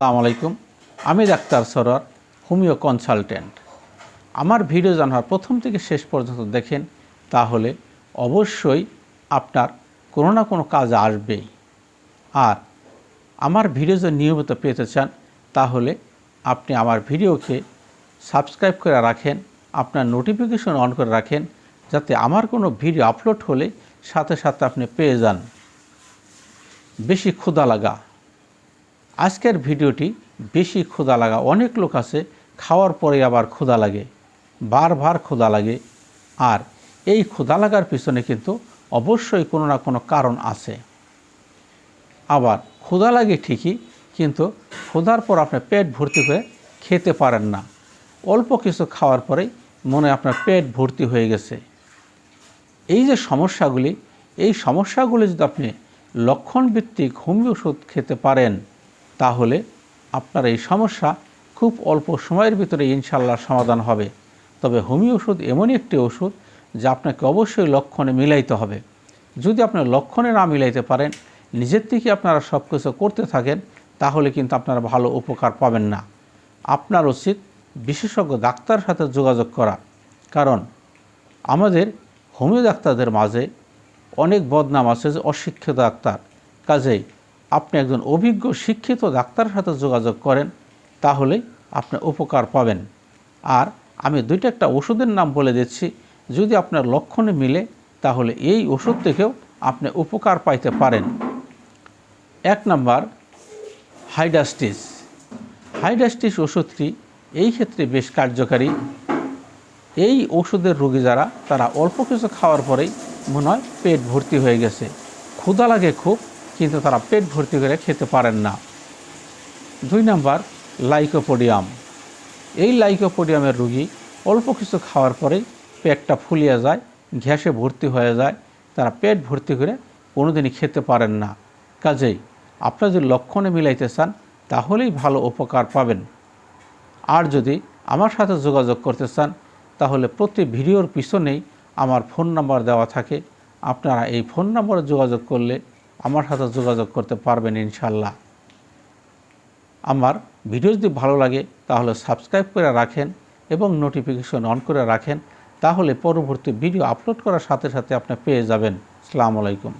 আসসালামু আলাইকুম। আমি ডাক্তার সরোয়ার, হোমিও কনসালটেন্ট। আমার ভিডিও জানার প্রথম থেকে শেষ পর্যন্ত দেখেন, তাহলে অবশ্যই আপনার কোনো না কোনো কাজ আসবেই। আর আমার ভিডিও যদি নিয়মিত পেতে চান, তাহলে আপনি আমার ভিডিওকে সাবস্ক্রাইব করে রাখেন, আপনার নোটিফিকেশন অন করে রাখেন, যাতে আমার কোনো ভিডিও আপলোড হলে সাথে সাথে আপনি পেয়ে যান। বেশি ক্ষুধা লাগা আজকের ভিডিওটি বেশি ক্ষুধা লাগা। অনেক লোক আছে, খাওয়ার পরে আবার ক্ষুধা লাগে, বারবার ক্ষুধা লাগে। আর এই ক্ষুধা লাগার পিছনে কিন্তু অবশ্যই কোনো না কোনো কারণ আছে। আবার ক্ষুধা লাগে ঠিকই, কিন্তু ক্ষুধার পর আপনার পেট ভর্তি হয়ে খেতে পারেন না। অল্প কিছু খাওয়ার পরেই মনে আপনার পেট ভর্তি হয়ে গেছে। এই যে সমস্যাগুলি, এই সমস্যাগুলি যদি আপনি লক্ষণভিত্তিক হোমিও ওষুধ খেতে পারেন তাহলে আপনার এই সমস্যা খুব অল্প সময়ের ভিতরে ইনশাল্লাহ সমাধান হবে। তবে হোমিও ওষুধ এমনই একটি ওষুধ যা আপনাকে অবশ্যই লক্ষণে মিলাইতে হবে। যদি আপনার লক্ষণে না মিলাইতে পারেন, নিজের থেকে আপনারা সব কিছু করতে থাকেন, তাহলে কিন্তু আপনারা ভালো উপকার পাবেন না। আপনার উচিত বিশেষজ্ঞ ডাক্তারের সাথে যোগাযোগ করা। কারণ আমাদের হোমিও ডাক্তারদের মাঝে অনেক বদনাম আছে যে অশিক্ষিত ডাক্তার। কাজেই আপনি একজন অভিজ্ঞ, শিক্ষিত ডাক্তারের সাথে যোগাযোগ করেন তাহলেই আপনি উপকার পাবেন। আর আমি দুইটা একটা ওষুধের নাম বলে দিচ্ছি। যদি আপনার লক্ষণে মিলে, তাহলে এই ওষুধ থেকেও আপনি উপকার পাইতে পারেন। এক নাম্বার, হাইডাস্টিস। হাইডাস্টিস ওষুধটি এই ক্ষেত্রে বেশ কার্যকারী। এই ওষুধের রোগী যারা, তারা অল্প কিছু খাওয়ার পরেই মনে হয় পেট ভর্তি হয়ে গেছে। ক্ষুধা লাগে খুব কিন্তু তারা পেট ভর্তি করে খেতে পারেন না। দুই নাম্বার, লাইকোপোডিয়াম। এই লাইকোপোডিয়ামের রুগী অল্প কিছু খাওয়ার পরেই পেটটা ফুলিয়ে যায় ঘ্যাসে ভর্তি হয়ে যায়, তারা পেট ভর্তি করে কোনোদিনই খেতে পারেন না। কাজেই আপনারা যদি লক্ষণে মিলাইতে চান, তাহলেই ভালো উপকার পাবেন। আর যদি আমার সাথে যোগাযোগ করতে চান, তাহলে প্রতি ভিডিওর পিছনেই আমার ফোন নাম্বার দেওয়া থাকে। আপনারা এই ফোন নম্বরে যোগাযোগ করলে আমার সাথে যোগাযোগ করতে পারবেন ইনশাল্লাহ। আমার ভিডিও যদি ভালো লাগে, তাহলে সাবস্ক্রাইব করে রাখেন এবং নোটিফিকেশন অন করে রাখেন, তাহলে পরবর্তী ভিডিও আপলোড করার সাথে সাথে আপনি পেয়ে যাবেন। আসসালামু আলাইকুম।